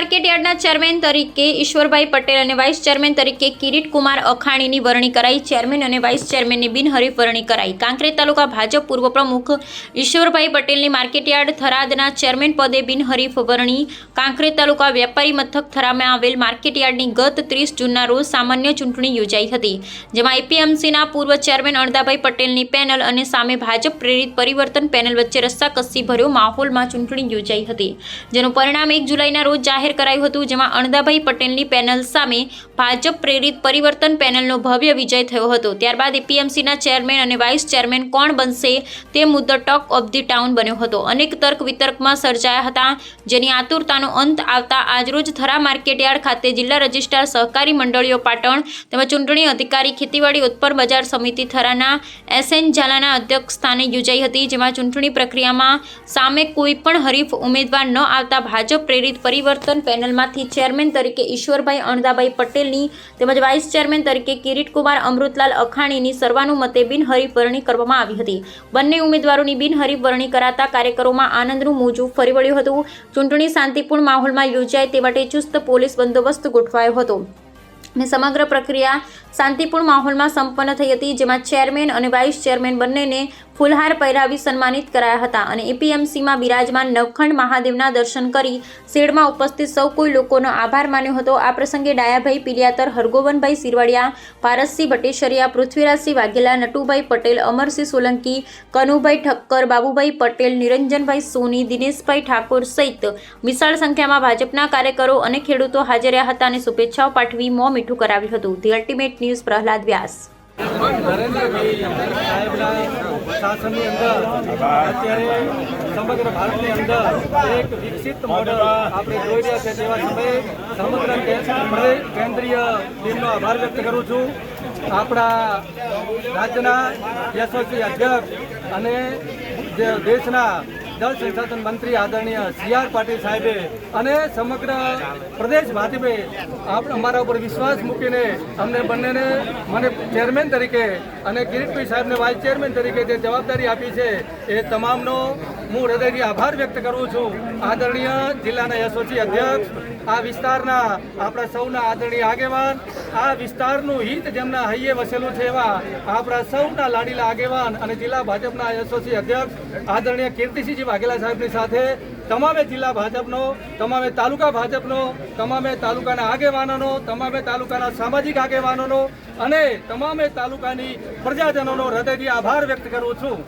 Market યાર્ડના chairman તરીકે ઈશ્વરભાઈ પટેલ અને વાઇસ ચેરમેન તરીકે કિરીટ કુમાર અખાણીની વરણી કરાઈ. ચેરમેન અને વાઇસ ચેરમેનની બિનહરીફ વરણી કરાઈ. કાંકરેજ તાલુકા ભાજપ પૂર્વ પ્રમુખ ઈશ્વરભાઈ પટેલની માર્કેટયાર્ડ થરાદના ચેરમેન પદે બિનહરીફ વરણી. કાંકરેજ તાલુકા વેપારી મથક થરામાં આવેલ માર્કેટયાર્ડની ગત ત્રીસ જૂનના રોજ સામાન્ય ચૂંટણી યોજાઈ હતી, જેમાં એપીએમસીના પૂર્વ ચેરમેન અણદાભાઈ પટેલની પેનલ અને સામે ભાજપ પ્રેરિત પરિવર્તન પેનલ વચ્ચે રસ્સાકસ્સી ભર્યો માહોલમાં ચૂંટણી યોજાઈ હતી, જેનું પરિણામ એક જુલાઈના રોજ જાહેર કરાયું હતું, જેમાં અણદાભાઈ પટેલની પેનલ સામે ભાજપ પ્રેરિત પરિવર્તન પેનલનો ભવ્ય વિજય થયો હતો. ત્યારબાદ એપીએમસીના ચેરમેન અને વાઇસ ચેરમેન કોણ બનશે તે મુદ્દો ટોક ઓફ ધી ટાઉન બન્યો હતો. અનેક તર્ક વિતર્કમાં સર્જાયા હતા, જેની આતુરતાનો અંત આવતા આજરોજ થરા માર્કેટયાર્ડ ખાતે જિલ્લા રજિસ્ટ્રાર સહકારી મંડળીઓ પાટણ તેમજ ચૂંટણી અધિકારી ખેતીવાડી ઉત્પન્ન બજાર સમિતિ થરાના એસએન ઝાલાના અધ્યક્ષ સ્થાને યોજાઈ હતી, જેમાં ચૂંટણી પ્રક્રિયામાં સામે કોઈ પણ હરીફ ઉમેદવાર ન આવતા ભાજપ પ્રેરિત પરિવર્તન પેનલમાંથી ચેરમેન તરીકે ઈશ્વરભાઈ અણદાભાઈ પટેલની તેમજ વાઇસ ચેરમેન તરીકે કિરીટકુમાર અમૃતલાલ અખાણીની સર્વાનુમતે બિનહરીફ વરણી કરવામાં આવી હતી. બંને ઉમેદવારોની બિનહરીફ વરણી કરાતા કાર્યકરોમાં આનંદનું મોજું ફરી વળ્યું હતું. ચૂંટણી શાંતિપૂર્ણ માહોલમાં યોજાય તે માટે ચુસ્ત પોલીસ બંદોબસ્ત ગોઠવાયો હતો. ને સમગ્ર પ્રક્રિયા શાંતિપૂર્ણ માહોલમાં સંપન્ન થઈ હતી, જેમાં ચેરમેન અને વાઇસ ચેરમેન બંનેને ફૂલહાર પહેરાવી સન્માનિત કરાયા હતા અને એપીએમસીમાં બિરાજમાન નવખંડ મહાદેવના દર્શન કરી શેડમાં ઉપસ્થિત સૌ કોઈ લોકોનો આભાર માન્યો હતો. આ પ્રસંગે ડાયાભાઈ પિલિયાતર હરગોવનભાઈ સિરવડિયા, પારસસિંહ ભટ્ટેશ્વરિયા પૃથ્વીરાજસિંહ વાઘેલા, નટુભાઈ પટેલ, અમરસિંહ સોલંકી, કનુભાઈ ઠક્કર, બાબુભાઈ પટેલ, નિરંજનભાઈ સોની, દિનેશભાઈ ઠાકોર સહિત વિશાળ સંખ્યામાં ભાજપના કાર્યકરો અને ખેડૂતો હાજર રહ્યા હતા અને શુભેચ્છાઓ પાઠવી મોં મીઠું કરાવ્યું હતું. The ultimate news Prahlad Vyas. શાસનની અંદર અત્યારે સમગ્ર ભારતની અંદર એક વિકસિત મોડલ આપણે જોઈ રહ્યા છે તેવા સમયે સમગ્ર કેન્દ્રીય ટીમનો આભાર વ્યક્ત કરું છું. આપણા રાજ્યના યશસ્વી અધ્યક્ષ અને જે દેશના જળ સંસાધન મંત્રી આદરણીય સી આર પાટીલ સાહેબે અને સમગ્ર પ્રદેશ ભાજપે અમારા ઉપર વિશ્વાસ મૂકીને અમને બંનેને મને ચેરમેન તરીકે અને કિરીટભાઈ સાહેબને વાઇસ ચેરમેન તરીકે જે જવાબદારી આપી છે એ તમામનો હું હૃદયથી આભાર વ્યક્ત કરું છું. આદરણીય જિલ્લાના એસઓસી અધ્યક્ષ, આ વિસ્તારના આપણા સૌના આદરણીય આગેવાન આ વિસ્તારનું હિત જેમના હૈયે વસેલું છે એવા આપણા સૌના લાડીલા આગેવાન અને જિલ્લા ભાજપના યશસ્વી અધ્યક્ષ આદરણીય કીર્તિસિંહજી વાઘેલા સાહેબની સાથે તમામે જિલ્લા ભાજપનો, તમામે તાલુકા ભાજપનો, તમામે તાલુકાના આગેવાનોનો, તમામે તાલુકાના સામાજિક આગેવાનોનો અને તમામે તાલુકાની પ્રજાજનોનો હૃદયથી આભાર વ્યક્ત કરું છું.